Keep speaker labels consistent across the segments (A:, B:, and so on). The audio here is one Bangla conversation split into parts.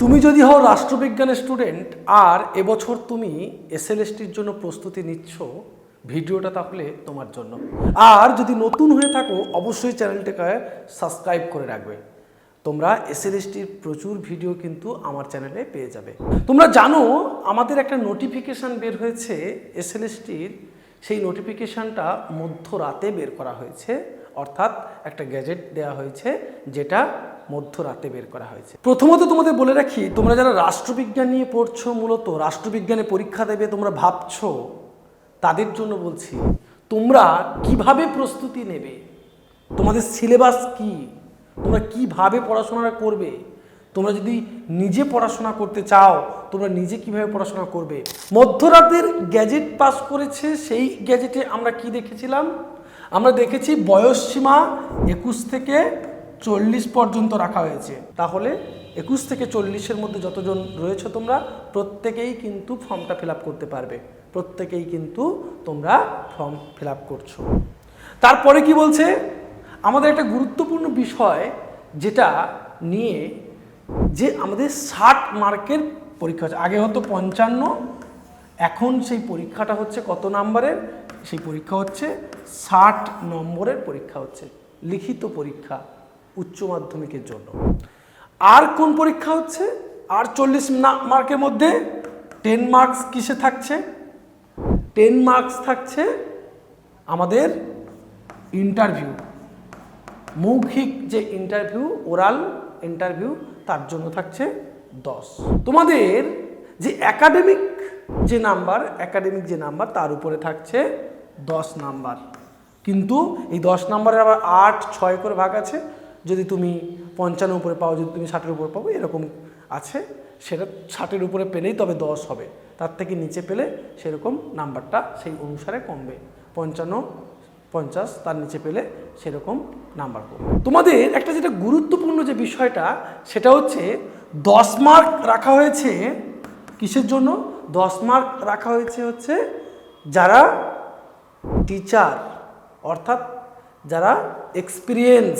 A: তুমি যদি হও রাষ্ট্রবিজ্ঞানের স্টুডেন্ট আর এবছর তুমি এসএলএসটির জন্য প্রস্তুতি নিচ্ছ, ভিডিওটা তাহলে তোমার জন্য। আর যদি নতুন হয়ে থাকো, অবশ্যই চ্যানেলটাকে সাবস্ক্রাইব করে রাখবে। তোমরা এসএলএসটির প্রচুর ভিডিও কিন্তু আমার চ্যানেলে পেয়ে যাবে। তোমরা জানো, আমাদের একটা নোটিফিকেশান বের হয়েছে এসএলএসটির সেই নোটিফিকেশানটা মধ্যরাতে বের করা হয়েছে। অর্থাৎ একটা গ্যাজেট দেওয়া হয়েছে, যেটা মধ্যরাতে বের করা হয়েছে। প্রথমত তোমাদের বলে রাখি, তোমরা যারা রাষ্ট্রবিজ্ঞান নিয়ে পড়ছো, মূলত রাষ্ট্রবিজ্ঞানে পরীক্ষা দেবে, তোমরা ভাবছ, তাদের জন্য বলছি, তোমরা কীভাবে প্রস্তুতি নেবে? তোমাদের সিলেবাস কি? তোমরা কীভাবে পড়াশোনা করবে? তোমরা যদি নিজে পড়াশোনা করতে চাও, তোমরা নিজে কীভাবে পড়াশোনা করবে? মধ্যরাতের গ্যাজেট পাস করেছে, সেই গ্যাজেটে আমরা কি দেখেছিলাম? আমরা দেখেছি বয়সসীমা একুশ থেকে চল্লিশ পর্যন্ত রাখা হয়েছে। তাহলে একুশ থেকে চল্লিশের মধ্যে যতজন রয়েছে তোমরা, প্রত্যেকেই কিন্তু ফর্মটা ফিল করতে পারবে। প্রত্যেকেই কিন্তু তোমরা ফর্ম ফিল আপ করছ। তারপরে কি বলছে? আমাদের একটা গুরুত্বপূর্ণ বিষয় যেটা নিয়ে যে আমাদের ষাট মার্কের পরীক্ষা হচ্ছে। আগে হতো পঞ্চান্ন, এখন সেই পরীক্ষাটা হচ্ছে কত নম্বরের? সেই পরীক্ষা হচ্ছে ষাট নম্বরের পরীক্ষা হচ্ছে। লিখিত পরীক্ষা। উচ্চ মাধ্যমিকের জন্য। আর কোন পরীক্ষা হচ্ছে? আর চল্লিশ মার্কের মধ্যে টেন মার্কস কিসে থাকছে? টেন মার্কস থাকছে আমাদের ইন্টারভিউ মৌখিক যে ইন্টারভিউ ওরাল ইন্টারভিউ তার জন্য থাকছে দশ। তোমাদের যে একাডেমিক যে নাম্বার একাডেমিক যে নাম্বার তার উপরে থাকছে দশ নাম্বার কিন্তু এই দশ নাম্বারের আবার আট, ছয় করে ভাগ আছে। যদি তুমি পঞ্চান্ন উপরে পাও, যদি তুমি ষাটের উপরে পাবো এরকম আছে। সেটা ষাটের উপরে পেলেই তবে দশ হবে। তার থেকে নিচে পেলে সেরকম নাম্বারটা সেই অনুসারে কমবে। পঞ্চান্ন, পঞ্চাশ, তার নিচে পেলে সেরকম নাম্বার করবে তোমাদের একটা যেটা গুরুত্বপূর্ণ যে বিষয়টা, সেটা হচ্ছে দশ মার্ক রাখা হয়েছে কিসের জন্য? দশ মার্ক রাখা হয়েছে হচ্ছে যারা টিচার, অর্থাৎ যারা এক্সপিরিয়েন্স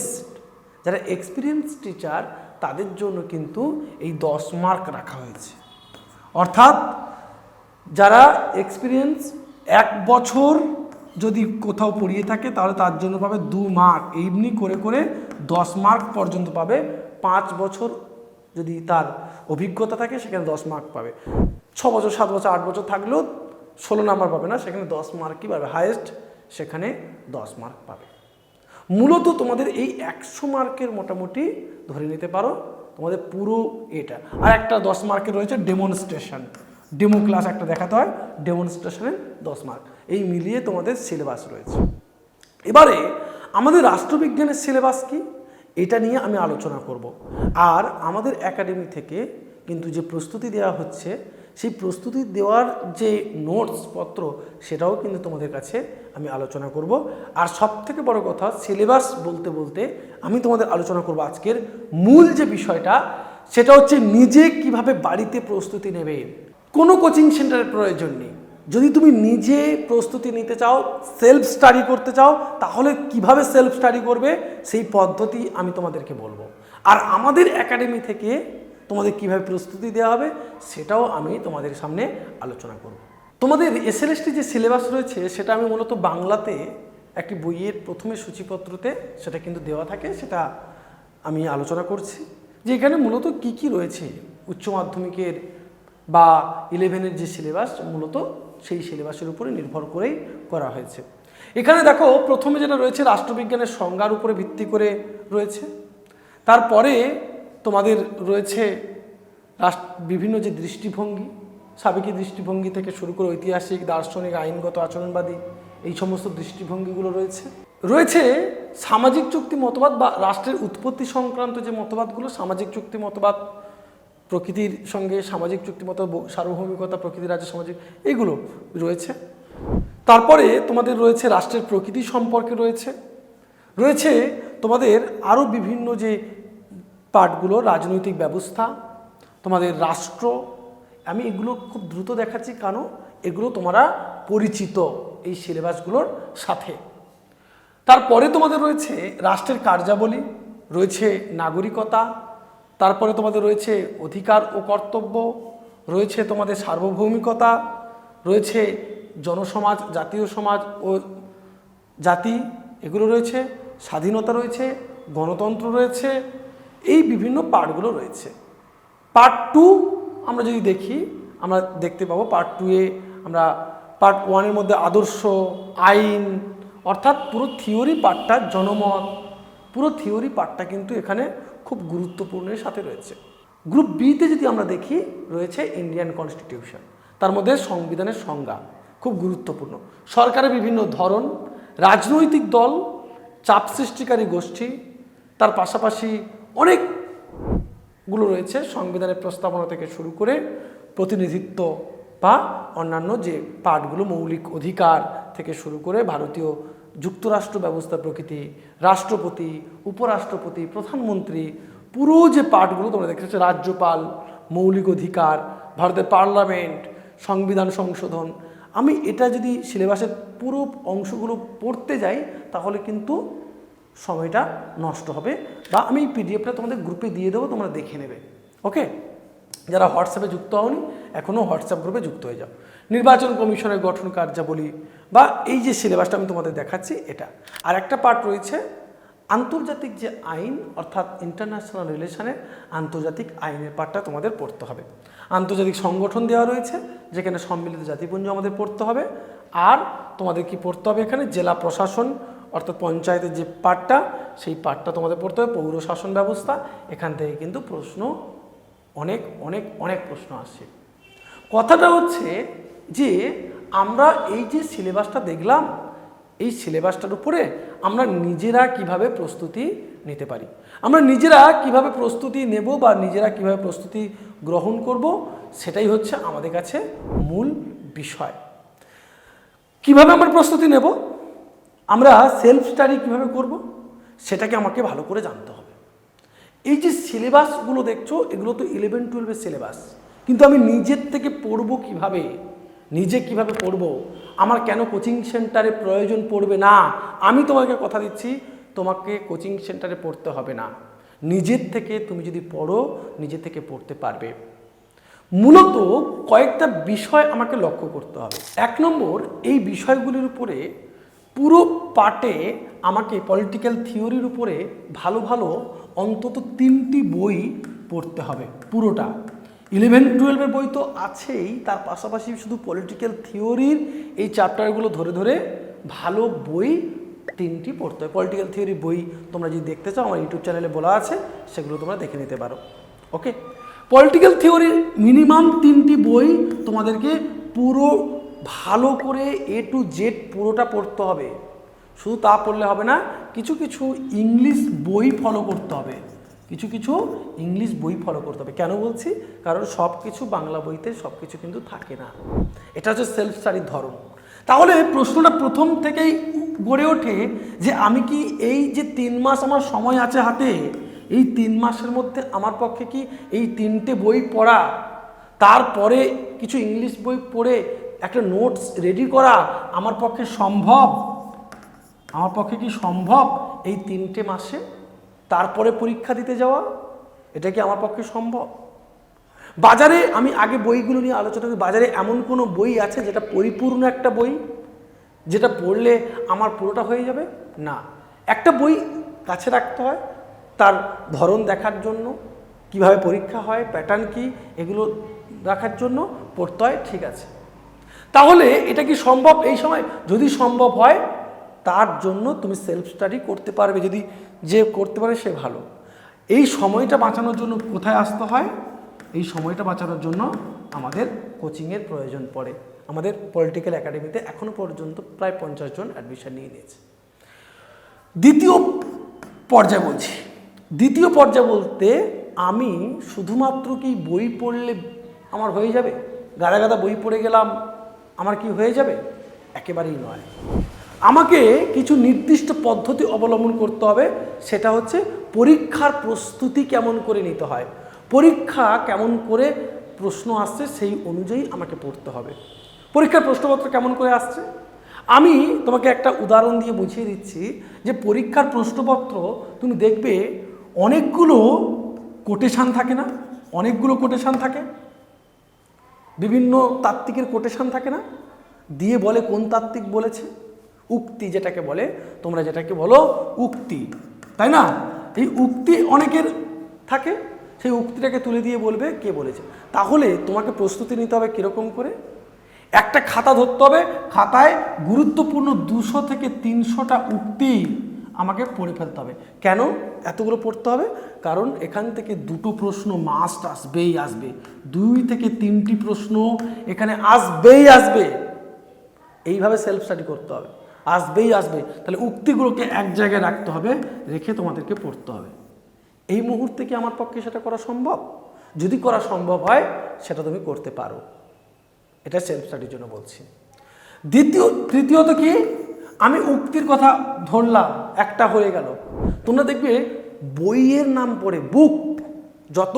A: যারা এক্সপিরিয়েন্স টিচার তাদের জন্য কিন্তু এই দশ মার্ক রাখা হয়েছে। অর্থাৎ যারা এক্সপিরিয়েন্স এক বছর যদি কোথাও পড়িয়ে থাকে, তাহলে তার জন্য পাবে দু মার্ক এমনি করে করে দশ মার্ক পর্যন্ত পাবে। পাঁচ বছর যদি তার অভিজ্ঞতা থাকে, সেখানে দশ মার্ক পাবে। ছ বছর, সাত বছর, আট বছর থাকলেও ষোলো নাম্বার পাবে না, সেখানে দশ মার্কই পাবে। হায়েস্ট সেখানে দশ মার্ক পাবে। মূলত তোমাদের এই একশো মার্কের মোটামুটি ধরে নিতে পারো, তোমাদের পুরো এটা। আর একটা দশ মার্কের রয়েছে ডেমনস্ট্রেশন ডেমো ক্লাস একটা দেখাতে হয় ডেমনস্ট্রেশনের দশ মার্ক। এই মিলিয়ে তোমাদের সিলেবাস রয়েছে। এবারে আমাদের রাষ্ট্রবিজ্ঞানের সিলেবাস কি? এটা নিয়ে আমি আলোচনা করব। আর আমাদের একাডেমি থেকে কিন্তু যে প্রস্তুতি দেওয়া হচ্ছে সেই প্রস্তুতি দেওয়ার যে নোটস পত্র, সেটাও কিন্তু তোমাদের কাছে আমি আলোচনা করব। আর সব থেকে বড় কথা সিলেবাস বলতে বলতে আমি তোমাদের আলোচনা করব আজকের মূল যে বিষয়টা, সেটা হচ্ছে নিজে কীভাবে বাড়িতে প্রস্তুতি নেবে। কোনো কোচিং সেন্টারের প্রয়োজন নেই। যদি তুমি নিজে প্রস্তুতি নিতে চাও সেলফ স্টাডি করতে চাও, তাহলে কীভাবে সেলফ স্টাডি করবে, সেই পদ্ধতি আমি তোমাদেরকে বলব। আর আমাদের একাডেমি থেকে তোমাদের কীভাবে প্রস্তুতি দেওয়া হবে সেটাও আমি তোমাদের সামনে আলোচনা করব। তোমাদের এসএলএসটি যে সিলেবাস রয়েছে সেটা আমি মূলত বাংলাতে একটি বইয়ের প্রথমে সূচিপত্রতে সেটা কিন্তু দেওয়া থাকে, সেটা আমি আলোচনা করছি। যে এখানে মূলত কি কি রয়েছে উচ্চ মাধ্যমিকের বা ইলেভেনের যে সিলেবাস মূলত সেই সিলেবাসের উপরে নির্ভর করেই করা হয়েছে। এখানে দেখো প্রথমে যেটা রয়েছে, রাষ্ট্রবিজ্ঞানের সংজ্ঞার উপরে ভিত্তি করে রয়েছে। তারপরে তোমাদের রয়েছে রাষ্ট্র বিভিন্ন যে দৃষ্টিভঙ্গি, সাবেকি দৃষ্টিভঙ্গি থেকে শুরু করে ঐতিহাসিক, দার্শনিক, আইনগত আচরণবাদী, এই সমস্ত দৃষ্টিভঙ্গিগুলো রয়েছে। রয়েছে সামাজিক চুক্তি মতবাদ বা রাষ্ট্রের উৎপত্তি সংক্রান্ত যে মতবাদগুলো, সামাজিক চুক্তি মতবাদ, প্রকৃতির সঙ্গে সামাজিক চুক্তি মতো সার্বভৌমিকতা, প্রকৃতি, রাজ্য, সামাজিক এগুলো রয়েছে। তারপরে তোমাদের রয়েছে রাষ্ট্রের প্রকৃতি সম্পর্কে রয়েছে। রয়েছে তোমাদের আরও বিভিন্ন যে পার্টগুলো রাজনৈতিক ব্যবস্থা, তোমাদের রাষ্ট্র, আমি এগুলো খুব দ্রুত দেখাচ্ছি কেন এগুলো তোমরা পরিচিত এই সিলেবাসগুলোর সাথে। তারপরে তোমাদের রয়েছে রাষ্ট্রের কার্যাবলী, রয়েছে নাগরিকতা, তারপরে তোমাদের রয়েছে অধিকার ও কর্তব্য, রয়েছে তোমাদের সার্বভৌমিকতা, রয়েছে জনসমাজ, জাতীয় সমাজ ও জাতি, এগুলো রয়েছে, স্বাধীনতা রয়েছে, গণতন্ত্র রয়েছে এই বিভিন্ন পার্টগুলো রয়েছে। পার্ট টু আমরা যদি দেখি, আমরা দেখতে পাবো পার্ট টুয়ে আমরা পার্ট ওয়ানের মধ্যে আদর্শ, আইন, অর্থাৎ পুরো থিওরি পার্টটা জনমত, পুরো থিওরি পার্টটা কিন্তু এখানে খুব গুরুত্বপূর্ণের সাথে রয়েছে। গ্রুপ বিতে যদি আমরা দেখি, রয়েছে ইন্ডিয়ান কনস্টিটিউশন। তার মধ্যে সংবিধানের সংজ্ঞা খুব গুরুত্বপূর্ণ। সরকারের বিভিন্ন ধরন, রাজনৈতিক দল, চাপ সৃষ্টিকারী গোষ্ঠী, তার পাশাপাশি অনেকগুলো রয়েছে সংবিধানের প্রস্তাবনা থেকে শুরু করে প্রতিনিধিত্ব বা অন্যান্য যে পাঠগুলো মৌলিক অধিকার থেকে শুরু করে ভারতীয় যুক্তরাষ্ট্র ব্যবস্থা প্রকৃতি, রাষ্ট্রপতি, উপরাষ্ট্রপতি, প্রধানমন্ত্রী, পুরো যে পাঠগুলো তোমরা দেখেছ রাজ্যপাল, মৌলিক অধিকার, ভারতের পার্লামেন্ট, সংবিধান সংশোধন, আমি এটা যদি সিলেবাসের পুরো অংশগুলো পড়তে যাই, তাহলে কিন্তু সময়টা নষ্ট হবে বা আমি এই পিডিএফটা তোমাদের গ্রুপে দিয়ে দেবো, তোমরা দেখে নেবে। ওকে? যারা হোয়াটসঅ্যাপে যুক্ত হওনি এখনও হোয়াটসঅ্যাপ গ্রুপে যুক্ত হয়ে যাও। নির্বাচন কমিশনের গঠন কার্যাবলী বা এই যে সিলেবাসটা আমি তোমাদের দেখাচ্ছি, এটা। আর একটা পার্ট রয়েছে, আন্তর্জাতিক যে আইন, অর্থাৎ ইন্টারন্যাশনাল রিলেশনের আন্তর্জাতিক আইনের পার্টটা তোমাদের পড়তে হবে। আন্তর্জাতিক সংগঠন দেওয়া রয়েছে, যেখানে সম্মিলিত জাতিপুঞ্জ আমাদের পড়তে হবে। আর তোমাদের কি পড়তে হবে এখানে? জেলা প্রশাসন অর্থাৎ পঞ্চায়েতের যে পার্টটা সেই পার্টটা তোমাদের পড়তে হবে। পৌর শাসন ব্যবস্থা, এখান থেকে কিন্তু প্রশ্ন, অনেক অনেক অনেক প্রশ্ন আসছে কথাটা হচ্ছে যে, আমরা এই যে সিলেবাসটা দেখলাম, এই সিলেবাসটার উপরে আমরা নিজেরা কীভাবে প্রস্তুতি নিতে পারি? আমরা নিজেরা কীভাবে প্রস্তুতি নেব বা নিজেরা কীভাবে প্রস্তুতি গ্রহণ করব, সেটাই হচ্ছে আমাদের কাছে মূল বিষয়। কীভাবে আমরা প্রস্তুতি নেব? আমরা সেলফ স্টাডি কীভাবে করব? সেটাকে আমাকে ভালো করে জানতে হবে। এই যে সিলেবাসগুলো দেখছ, এগুলো তো ইলেভেন টুয়েলভের সিলেবাস কিন্তু আমি নিজের থেকে পড়ব কীভাবে? নিজে কীভাবে পড়ব? আমার কেন কোচিং সেন্টারে প্রয়োজন পড়বে না? আমি তোমাকে কথা দিচ্ছি, তোমাকে কোচিং সেন্টারে পড়তে হবে না। নিজের থেকে তুমি যদি পড়ো, নিজে থেকে পড়তে পারবে। মূলত কয়েকটা বিষয় আমাকে লক্ষ্য করতে হবে। এক নম্বর, এই বিষয়গুলির উপরে পুরো পাটে আমাকে পলিটিক্যাল থিওরির উপরে ভালো ভালো অন্তত তিনটি বই পড়তে হবে, পুরোটা। ইলেভেন টুয়েলভের বই তো আছেই, তার পাশাপাশি শুধু পলিটিক্যাল থিওরির এই চ্যাপ্টারগুলো ধরে ধরে ভালো বই তিনটি পড়তে হবে। পলিটিক্যাল থিওরি বই তোমরা যদি দেখতে চাও, আমার ইউটিউব চ্যানেলে বলা আছে, সেগুলো তোমরা দেখে নিতে পারো। ওকে পলিটিক্যাল থিওরির মিনিমাম তিনটি বই তোমাদেরকে পুরো ভালো করে এ টু জেড পুরোটা পড়তে হবে। শুধু তা পড়লে হবে না, কিছু কিছু ইংলিশ বই ফলো করতে হবে। কিছু কিছু ইংলিশ বই ফলো করতে হবে। কেন বলছি? কারণ সব কিছু বাংলা বইতে সব কিছু কিন্তু থাকে না। এটা হচ্ছে সেলফ স্টাডির ধরন। তাহলে প্রশ্নটা প্রথম থেকেই গড়ে ওঠে যে আমি কি এই যে তিন মাস আমার সময় আছে হাতে, এই তিন মাসের মধ্যে আমার পক্ষে কি এই তিনটে বই পড়া? তারপরে কিছু ইংলিশ বই পড়ে একটা নোটস রেডি করা আমার পক্ষে সম্ভব? আমার পক্ষে কি সম্ভব এই তিনটে মাসে তারপরে পরীক্ষা দিতে যাওয়া? এটা কি আমার পক্ষে সম্ভব? বাজারে আমি আগে বইগুলো নিয়ে আলোচনা করি। বাজারে এমন কোনো বই আছে যেটা পরিপূর্ণ একটা বই? যেটা পড়লে আমার পুরোটা হয়ে যাবে? না। একটা বই কাছে রাখতে হয় তার ধরন দেখার জন্য। কীভাবে পরীক্ষা হয় প্যাটার্ন কি, এগুলো রাখার জন্য পড়তে হয়, ঠিক আছে। তাহলে এটা কি সম্ভব? এই সময় যদি সম্ভব হয়, তার জন্য তুমি সেলফ স্টাডি করতে পারবে। যদি যে করতে পারে, সে ভালো। এই সময়টা বাঁচানোর জন্য কোথায় আসতে হয়? এই সময়টা বাঁচানোর জন্য আমাদের কোচিংয়ের প্রয়োজন পড়ে। আমাদের পলিটিক্যাল একাডেমিতে এখনও পর্যন্ত প্রায় পঞ্চাশ জন অ্যাডমিশন নিয়ে নিয়েছে। দ্বিতীয় পর্যায় বলছি। দ্বিতীয় পর্যায় বলতে আমি শুধুমাত্র কি বই পড়লে আমার হয়ে যাবে? গাদা গাদা বই পড়ে গেলাম আমার কি হয়ে যাবে? একেবারেই নয়। আমাকে কিছু নির্দিষ্ট পদ্ধতি অবলম্বন করতে হবে, সেটা হচ্ছে পরীক্ষার প্রস্তুতি কেমন করে নিতে হয়। পরীক্ষা কেমন করে প্রশ্ন আসছে সেই অনুযায়ী আমাকে পড়তে হবে। পরীক্ষার প্রশ্নপত্র কেমন করে আসছে? আমি তোমাকে একটা উদাহরণ দিয়ে বুঝিয়ে দিচ্ছি যে পরীক্ষার প্রশ্নপত্র তুমি দেখবে অনেকগুলো কোটেশান থাকে না? অনেকগুলো কোটেশান থাকে। বিভিন্ন তাত্ত্বিকের কোটেশান থাকে না? দিয়ে বলে কোন তাত্ত্বিক বলেছে? উক্তি যেটাকে বলে, তোমরা যেটাকে বলো উক্তি। তাই না? এই উক্তি অনেকের থাকে, সেই উক্তিটাকে তুলে দিয়ে বলবে কে বলেছে। তাহলে তোমাকে প্রস্তুতি নিতে হবে কীরকম করে? একটা খাতা ধরতে হবে, খাতায় গুরুত্বপূর্ণ দুশো থেকে তিনশোটা উক্তি। আমাকে পড়ে ফেলতে হবে। কেন? এতগুলো পড়তে হবে। কারণ এখান থেকে দুটো প্রশ্ন মাস্ট আসবেই আসবে। দুই থেকে তিনটি প্রশ্ন এখানে আসবেই আসবে। এইভাবে সেলফ স্টাডি করতে হবে। আসবেই আসবে। তাহলে উক্তিগুলোকে এক জায়গায় রাখতে হবে, রেখে তোমাদেরকে পড়তে হবে। এই মুহূর্তে কি আমার পক্ষে সেটা করা সম্ভব? যদি করা সম্ভব হয়, সেটা তুমি করতে পারো। এটা সেলফ স্টাডির জন্য বলছি। দ্বিতীয়, তৃতীয়ত কি? আমি উক্তির কথা ধরলাম, একটা হয়ে গেল। তোমরা দেখবে বইয়ের নাম পড়ে বুক যত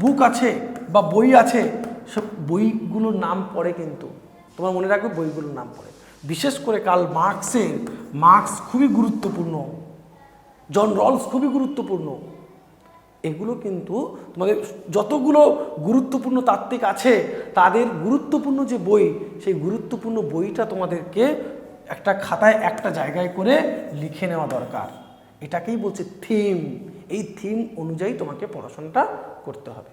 A: বুক আছে বা বই আছে, সব বইগুলোর নাম পড়ে কিন্তু। তোমার মনে রাখবে বইগুলোর নাম পড়ে। বিশেষ করে কাল মার্কসের, মার্কস খুবই গুরুত্বপূর্ণ। জন রলস খুবই গুরুত্বপূর্ণ। এগুলো কিন্তু তোমাদের যতগুলো গুরুত্বপূর্ণ তাত্ত্বিক আছে, তাদের গুরুত্বপূর্ণ যে বই, সেই গুরুত্বপূর্ণ বইটা তোমাদেরকে একটা খাতায় একটা জায়গায় করে লিখে নেওয়া দরকার। এটাকেই বলছে থিম এই থিম অনুযায়ী তোমাকে পড়াশোনাটা করতে হবে।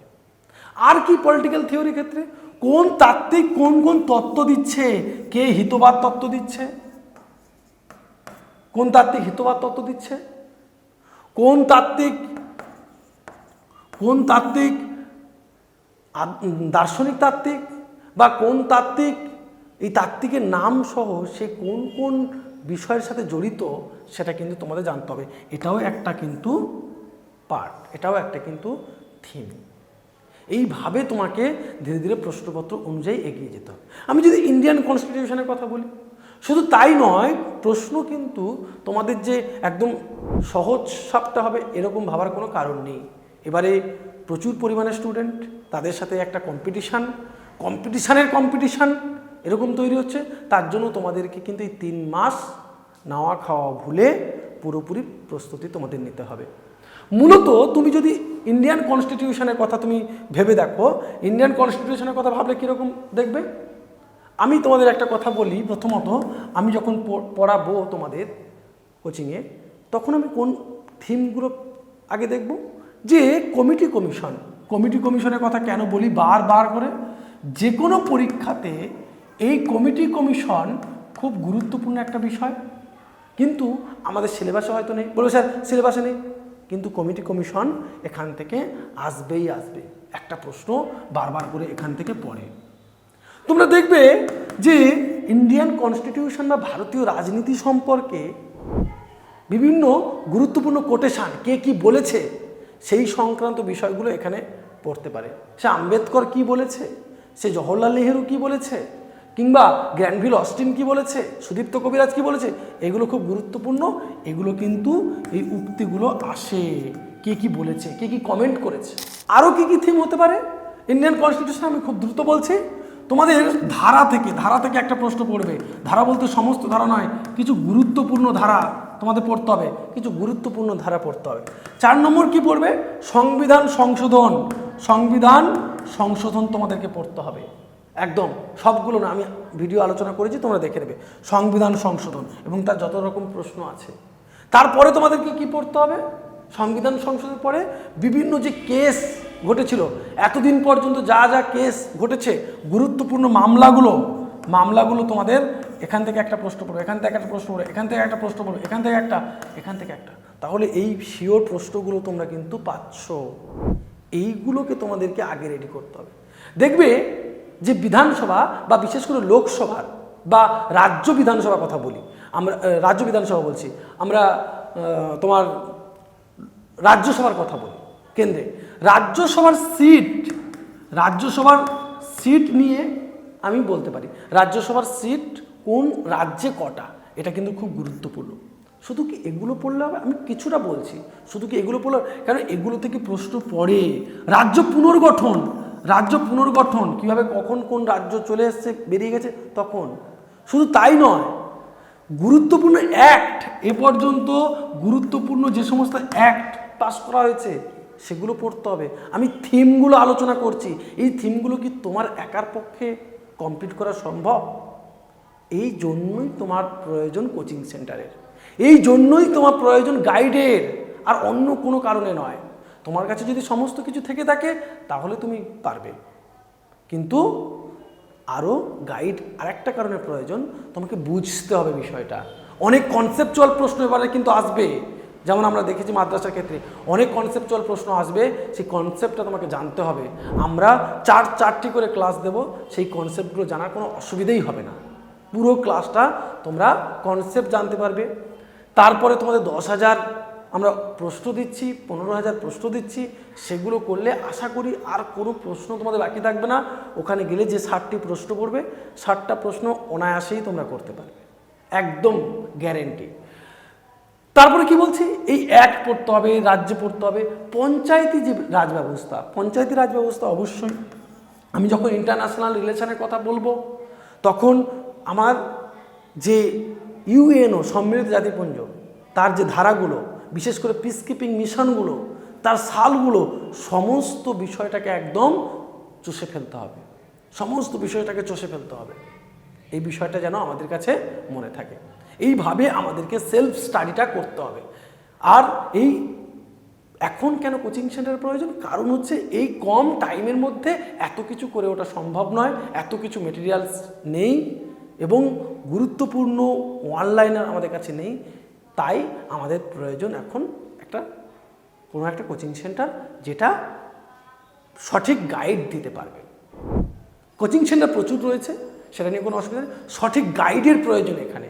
A: আর কি পলিটিক্যাল থিওরি ক্ষেত্রে? কোন তাত্ত্বিক কোন কোন তত্ত্ব দিচ্ছে? কে হিতবাদ তত্ত্ব দিচ্ছে? কোন তাত্ত্বিক হিতবাদ তত্ত্ব দিচ্ছে? কোন তাত্ত্বিক কোন তাত্ত্বিক দার্শনিক তাত্ত্বিক বা কোন তাত্ত্বিক এই তাত্ত্বিকের নাম সহ সে কোন কোন বিষয়ের সাথে জড়িত, সেটা কিন্তু তোমাদের জানতে হবে। এটাও একটা কিন্তু পার্ট এটাও একটা কিন্তু থিম এইভাবে তোমাকে ধীরে ধীরে প্রশ্নপত্র অনুযায়ী এগিয়ে যেতে হবে। আমি যদি ইন্ডিয়ান কনস্টিটিউশনের কথা বলি, শুধু তাই নয়, প্রশ্ন কিন্তু তোমাদের যে একদম সহজ সাপটা হবে, এরকম ভাবার কোনো কারণ নেই। এবারে প্রচুর পরিমাণে স্টুডেন্ট তাদের সাথে একটা কম্পিটিশান কম্পিটিশানের কম্পিটিশান এরকম তৈরি হচ্ছে, তার জন্য তোমাদেরকে কিন্তু এই তিন মাস নাওয়া খাওয়া ভুলে পুরোপুরি প্রস্তুতি তোমাদের নিতে হবে। মূলত তুমি যদি ইন্ডিয়ান কনস্টিটিউশনের কথা তুমি ভেবে দেখো ইন্ডিয়ান কনস্টিটিউশনের কথা ভাবলে কীরকম দেখবে? আমি তোমাদের একটা কথা বলি, প্রথমত আমি যখন পড়াবো তোমাদের কোচিংয়ে তখন আমি কোন থিমগুলো আগে দেখব? যে কমিটি কমিশন কমিটি কমিশনের কথা কেন বলি বারবার করে? যে কোনো পরীক্ষাতে এই কমিটি কমিশন খুব গুরুত্বপূর্ণ একটা বিষয়। কিন্তু আমাদের সিলেবাসে হয়তো নেই। বলব স্যার, সিলেবাসে নেই। কিন্তু কমিটি কমিশন এখান থেকে আসবেই আসবে। একটা প্রশ্ন বারবার করে এখান থেকে পড়ে। তোমরা দেখবে যে ইন্ডিয়ান কনস্টিটিউশন বা ভারতীয় রাজনীতি সম্পর্কে বিভিন্ন গুরুত্বপূর্ণ কোটেশান কে কি বলেছে সেই সংক্রান্ত বিষয়গুলো এখানে পড়তে পারে। সে আম্বেদকর কি বলেছে? সে জওহরলাল নেহেরু কি বলেছে? কিংবা গ্র্যান্ডভিল অস্টিন কি বলেছে? সুদীপ্ত কবিরাজ কি বলেছে? এগুলো খুব গুরুত্বপূর্ণ। এগুলো কিন্তু এই উক্তিগুলো আসে। কে কি বলেছে? কে কি কমেন্ট করেছে? আরও কি কি থিম হতে পারে? ইন্ডিয়ান কনস্টিটিউশন আমি খুব দ্রুত বলছি। তোমাদের ধারা থেকে ধারা থেকে একটা প্রশ্ন পড়বে। ধারা বলতে সমস্ত ধারা নয়, কিছু গুরুত্বপূর্ণ ধারা তোমাদের পড়তে হবে। কিছু গুরুত্বপূর্ণ ধারা পড়তে হবে। চার নম্বর কি পড়বে? সংবিধান সংশোধন। সংবিধান সংশোধন তোমাদেরকে পড়তে হবে। একদম সবগুলো না, আমি ভিডিও আলোচনা করেছি, তোমরা দেখে নেবে। সংবিধান সংশোধন, এবং তার যত রকম প্রশ্ন আছে। তারপরে তোমাদেরকে কি পড়তে হবে? সংবিধান সংশোধনের পরে বিভিন্ন যে কেস ঘটেছিল, এতদিন পর্যন্ত যা যা কেস ঘটেছে, গুরুত্বপূর্ণ মামলাগুলো মামলাগুলো তোমাদের এখান থেকে একটা প্রশ্ন পড়বে এখান থেকে একটা প্রশ্ন পড়বে এখান থেকে একটা প্রশ্ন পড়বে এখান থেকে একটা, এখান থেকে একটা। তাহলে এই শিওর প্রশ্নগুলো তোমরা কিন্তু পাচ্ছ। এইগুলোকে তোমাদেরকে আগে রেডি করতে হবে। দেখবে যে বিধানসভা বা বিশেষ করে লোকসভার বা রাজ্য বিধানসভার কথা বলি, আমরা রাজ্য বিধানসভা বলছি, আমরা তোমার রাজ্যসভার কথা বলি কেন্দ্রে। রাজ্যসভার সিট রাজ্যসভার সিট নিয়ে আমি বলতে পারি, রাজ্যসভার সিট কোন রাজ্যে কটা, এটা কিন্তু খুব গুরুত্বপূর্ণ। শুধু কি এগুলো পড়লে হবে? আমি কিছুটা বলছি। শুধু কি এগুলো পড়লে কারণ এগুলো থেকে প্রশ্ন পড়ে। রাজ্য পুনর্গঠন রাজ্য পুনর্গঠন, কীভাবে কখন কোন রাজ্য চলে এসছে, বেরিয়ে গেছে, তখন। শুধু তাই নয়, গুরুত্বপূর্ণ অ্যাক্ট এ পর্যন্ত গুরুত্বপূর্ণ যে সমস্ত অ্যাক্ট পাস করা হয়েছে, সেগুলো পড়তে হবে। আমি থিমগুলো আলোচনা করছি। এই থিমগুলো কি তোমার একার পক্ষে কমপ্লিট করা সম্ভব? এই জন্যই তোমার প্রয়োজন কোচিং সেন্টারের এই জন্যই তোমার প্রয়োজন গাইডের আর অন্য কোনো কারণে নয়। তোমার কাছে যদি সমস্ত কিছু থেকে থাকে, তাহলে তুমি পারবে। কিন্তু আরও গাইড আরেকটা কারণে প্রয়োজন, তোমাকে বুঝতে হবে বিষয়টা। অনেক কনসেপচুয়াল প্রশ্ন এবারে কিন্তু আসবে। যেমন আমরা দেখেছি মাদ্রাসার ক্ষেত্রে, অনেক কনসেপচুয়াল প্রশ্ন আসবে, সেই কনসেপ্টটা তোমাকে জানতে হবে। আমরা চার চারটি করে ক্লাস দেব, সেই কনসেপ্টগুলো জানার কোনো অসুবিধেই হবে না। পুরো ক্লাসটা তোমরা কনসেপ্ট জানতে পারবে। তারপরে তোমাদের দশ হাজার আমরা প্রশ্ন দিচ্ছি, পনেরো হাজার প্রশ্ন দিচ্ছি, সেগুলো করলে আশা করি আর কোনো প্রশ্ন তোমাদের বাকি থাকবে না। ওখানে গেলে যে ষাটটি প্রশ্ন পড়বে, ষাটটা প্রশ্ন অনায়াসেই তোমরা করতে পারবে। একদম গ্যারেন্টি তারপরে কি বলছি? এই অ্যাক্ট পড়তে হবে, রাজ্য পড়তে হবে। পঞ্চায়েতি যে রাজ ব্যবস্থা পঞ্চায়েতি রাজ ব্যবস্থা অবশ্যই। আমি যখন ইন্টারন্যাশনাল রিলেশনের কথা বলব, তখন আমার যে ইউএনও সম্মিলিত জাতিপুঞ্জ, তার যে ধারাগুলো বিশেষ করে পিস কিপিং মিশনগুলো তার সালগুলো, সমস্ত বিষয়টাকে একদম চষে ফেলতে হবে। সমস্ত বিষয়টাকে চষে ফেলতে হবে। এই বিষয়টা যেন আমাদের কাছে মনে থাকে। এইভাবে আমাদেরকে সেলফ স্টাডিটা করতে হবে। আর এই এখন কেন কোচিং সেন্টারের প্রয়োজন? কারণ হচ্ছে এই কম টাইমের মধ্যে এত কিছু করে ওঠা সম্ভব নয়, এত কিছু মেটেরিয়ালস নেই এবং গুরুত্বপূর্ণ অনলাইনার আমাদের কাছে নেই। তাই আমাদের প্রয়োজন এখন একটা, কোনো একটা কোচিং সেন্টার যেটা সঠিক গাইড দিতে পারবে। কোচিং সেন্টার প্রচুর রয়েছে, সেটা নিয়ে কোনো অসুবিধা নেই। সঠিক গাইডের প্রয়োজন এখানে।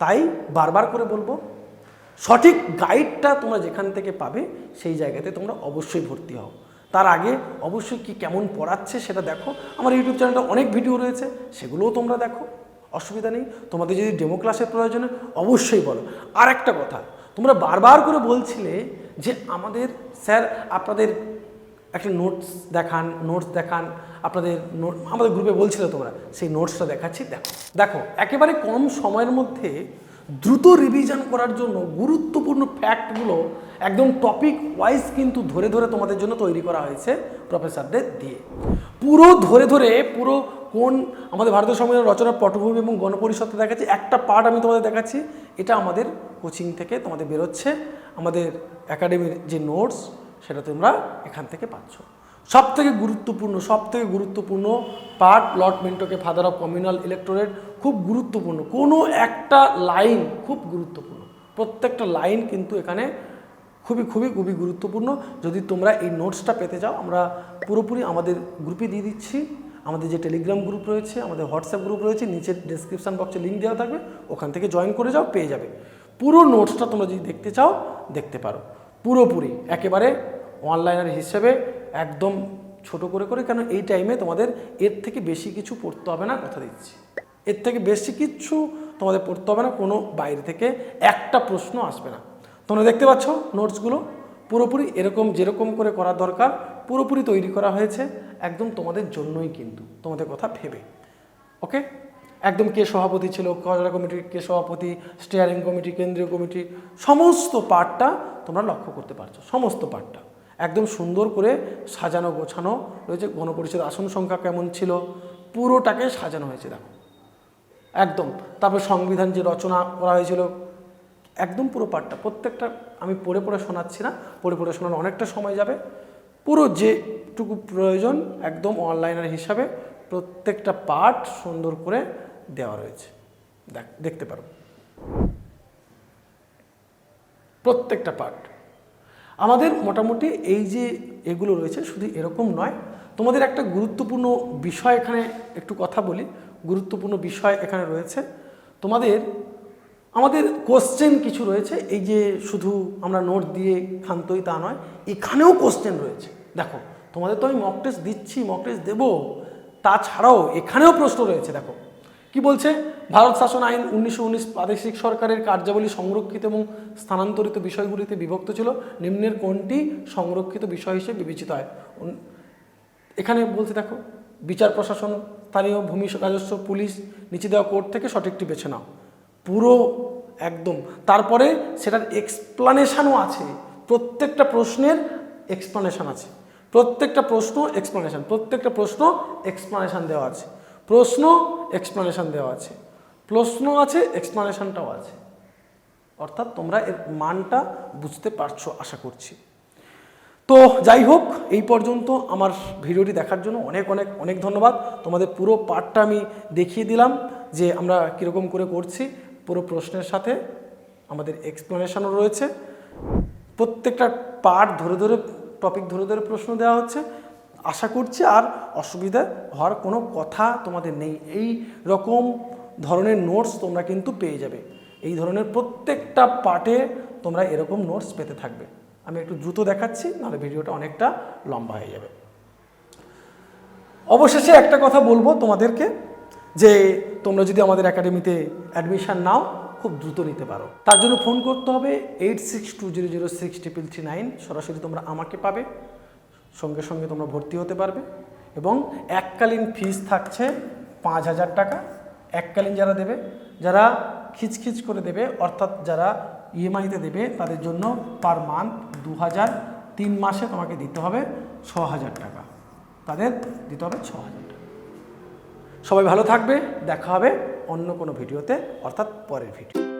A: তাই বারবার করে বলব, সঠিক গাইডটা তোমরা যেখান থেকে পাবে, সেই জায়গাতে তোমরা অবশ্যই ভর্তি হও। তার আগে অবশ্যই কি কেমন পড়াচ্ছে সেটা দেখো। আমার ইউটিউব চ্যানেলটা অনেক ভিডিও রয়েছে, সেগুলোও তোমরা দেখো। অসুবিধা নেই। তোমাদের যদি ডেমো ক্লাসের হয়, অবশ্যই বলো। আর একটা কথা, তোমরা বারবার করে বলছিলে যে আমাদের স্যার আপনাদের একটা নোটস দেখান নোটস দেখান, আপনাদের আমাদের গ্রুপে বলছিলে তোমরা, সেই নোটসটা দেখাচ্ছি, দেখো। দেখো, একেবারে কম সময়ের মধ্যে দ্রুত রিভিশন করার জন্য গুরুত্বপূর্ণ ফ্যাক্টগুলো একদম টপিক ওয়াইজ কিন্তু ধরে ধরে তোমাদের জন্য তৈরি করা হয়েছে প্রফেসরদের দিয়ে। পুরো ধরে ধরে পুরো কোন আমাদের ভারতীয় সংবিধান রচনার পটভূমি এবং গণপরিষদটা দেখাচ্ছি, একটা পার্ট আমি তোমাদের দেখাচ্ছি, এটা আমাদের কোচিং থেকে তোমাদের বেরোচ্ছে। আমাদের একাডেমির যে নোটস সেটা তোমরা এখান থেকে পাচ্ছ। সব থেকে গুরুত্বপূর্ণ সব থেকে গুরুত্বপূর্ণ পার্ট লর্ড মিন্টোকে ফাদার অফ কমিউনাল ইলেকটোরেট খুব গুরুত্বপূর্ণ। কোনো একটা লাইন খুব গুরুত্বপূর্ণ। প্রত্যেকটা লাইন কিন্তু এখানে খুবই খুবই খুবই গুরুত্বপূর্ণ। যদি তোমরা এই নোটসটা পেতে চাও, আমরা পুরোপুরি আমাদের গ্রুপে দিয়ে দিচ্ছি। আমাদের যে টেলিগ্রাম গ্রুপ রয়েছে, আমাদের হোয়াটসঅ্যাপ গ্রুপ রয়েছে নিচের ডেসক্রিপশন বক্সে লিঙ্ক দেওয়া থাকবে। ওখান থেকে জয়েন করে যাও, পেয়ে যাবে। পুরো নোটসটা তোমরা যদি দেখতে চাও, দেখতে পারো। পুরোপুরি, একেবারে অনলাইনের হিসেবে, একদম ছোট করে করে, কেন এই টাইমে তোমাদের এর থেকে বেশি কিছু পড়তে হবে না, কথা দিচ্ছি। এর থেকে বেশি কিছু তোমাদের পড়তে হবে না, কোনো বাইরে থেকে একটা প্রশ্ন আসবে না। তোমরা দেখতে পাচ্ছ নোটসগুলো? পুরোপুরি এরকম যেরকম করে করা দরকার, পুরোপুরি তৈরি করা হয়েছে, একদম তোমাদের জন্যই কিন্তু, তোমাদের কথা ভেবে। ওকে? একদম কে সভাপতি ছিল কজরা কমিটির কে সভাপতি স্টিয়ারিং কমিটি কেন্দ্রীয় কমিটি সমস্ত পার্টটা তোমরা লক্ষ্য করতে পারছ, সমস্ত পার্টটা একদম সুন্দর করে সাজানো গোছানো রয়েছে, গণপরিষদ আসন সংখ্যা কেমন ছিল, পুরোটাকে সাজানো হয়েছে, দেখো। একদম। তারপর সংবিধান যে রচনা করা হয়েছিল, একদম পুরো পাঠটা, প্রত্যেকটা আমি পড়ে পড়ে শোনাচ্ছি না, পড়ে পড়ে শোনানো অনেকটা সময় যাবে। পুরো যেটুকু প্রয়োজন একদম অনলাইনের হিসাবে প্রত্যেকটা পাঠ সুন্দর করে দেওয়া রয়েছে। দেখ, দেখতে পারো। প্রত্যেকটা পার্ট আমাদের মোটামুটি এই যে এগুলো রয়েছে, শুধু এরকম নয়, তোমাদের একটা গুরুত্বপূর্ণ বিষয় এখানে একটু কথা বলি। গুরুত্বপূর্ণ বিষয় এখানে রয়েছে। তোমাদের, আমাদের কোশ্চেন কিছু রয়েছে। এই যে শুধু আমরা নোট দিয়ে ক্ষান্তই তা নয়, এখানেও কোশ্চেন রয়েছে। দেখো, তোমাদের তো আমি মক টেস্ট দিচ্ছি মক টেস্ট দেবো। তাছাড়াও এখানেও প্রশ্ন রয়েছে, দেখো। কি বলছে? ভারত শাসন আইন উনিশশো উনিশ প্রাদেশিক সরকারের কার্যাবলী সংরক্ষিত এবং স্থানান্তরিত বিষয়গুলিতে বিভক্ত ছিল। নিম্নের কোনটি সংরক্ষিত বিষয় হিসেবে বিবেচিত হয়? এখানে বলতে দেখো, বিচার প্রশাসন স্থানীয় ভূমি রাজস্ব, পুলিশ নিচে দেওয়া কোর্ট থেকে সঠিকটি বেছে নাও। পুরো একদম। তারপরে সেটার এক্সপ্লানেশনও আছে। প্রত্যেকটা প্রশ্নের এক্সপ্লানেশন আছে। প্রত্যেকটা প্রশ্ন এক্সপ্লানেশন প্রত্যেকটা প্রশ্ন এক্সপ্লানেশন দেওয়া আছে। প্রশ্ন এক্সপ্লানেশন দেওয়া আছে। প্রশ্ন আছে এক্সপ্লানেশনটাও আছে। অর্থাৎ তোমরা এর মানটা বুঝতে পারছ, আশা করছি। তো যাই হোক, এই পর্যন্ত আমার ভিডিওটি দেখার জন্য অনেক অনেক অনেক ধন্যবাদ। তোমাদের পুরো পার্টটা আমি দেখিয়ে দিলাম যে আমরা কীরকম করে করছি। পুরো প্রশ্নের সাথে আমাদের এক্সপ্লেনেশনও রয়েছে। প্রত্যেকটা পার্ট ধরে ধরে টপিক ধরে ধরে প্রশ্ন দেওয়া হচ্ছে। আশা করছি আর অসুবিধা হওয়ার কোনো কথা তোমাদের নেই। এই রকম ধরনের নোটস তোমরা কিন্তু পেয়ে যাবে। এই ধরনের প্রত্যেকটা পার্টে তোমরা এরকম নোটস পেতে থাকবে। আমি একটু দ্রুত দেখাচ্ছি, নাহলে ভিডিওটা অনেকটা লম্বা হয়ে যাবে। অবশেষে একটা কথা বলব তোমাদেরকে, যে তোমরা যদি আমাদের একাডেমিতে অ্যাডমিশান নাও, খুব দ্রুত নিতে পারো। তার জন্য ফোন করতে হবে eight six two zero zero six triple three nine সরাসরি তোমরা আমাকে পাবে, সঙ্গে সঙ্গে তোমরা ভর্তি হতে পারবে, এবং এককালীন ফিস থাকছে পাঁচ হাজার টাকা। এককালীন যারা দেবে, যারা খিচখিচ করে দেবে, অর্থাৎ যারা ইএমআইতে দেবে, তাদের জন্য পার মান্থ দু হাজার তিন মাসে তোমাকে দিতে হবে ছ হাজার টাকা। তাদের দিতে হবে ছ হাজার টাকা। সবাই ভালো থাকবে, দেখা হবে অন্য কোনো ভিডিওতে, অর্থাৎ পরের ভিডিও।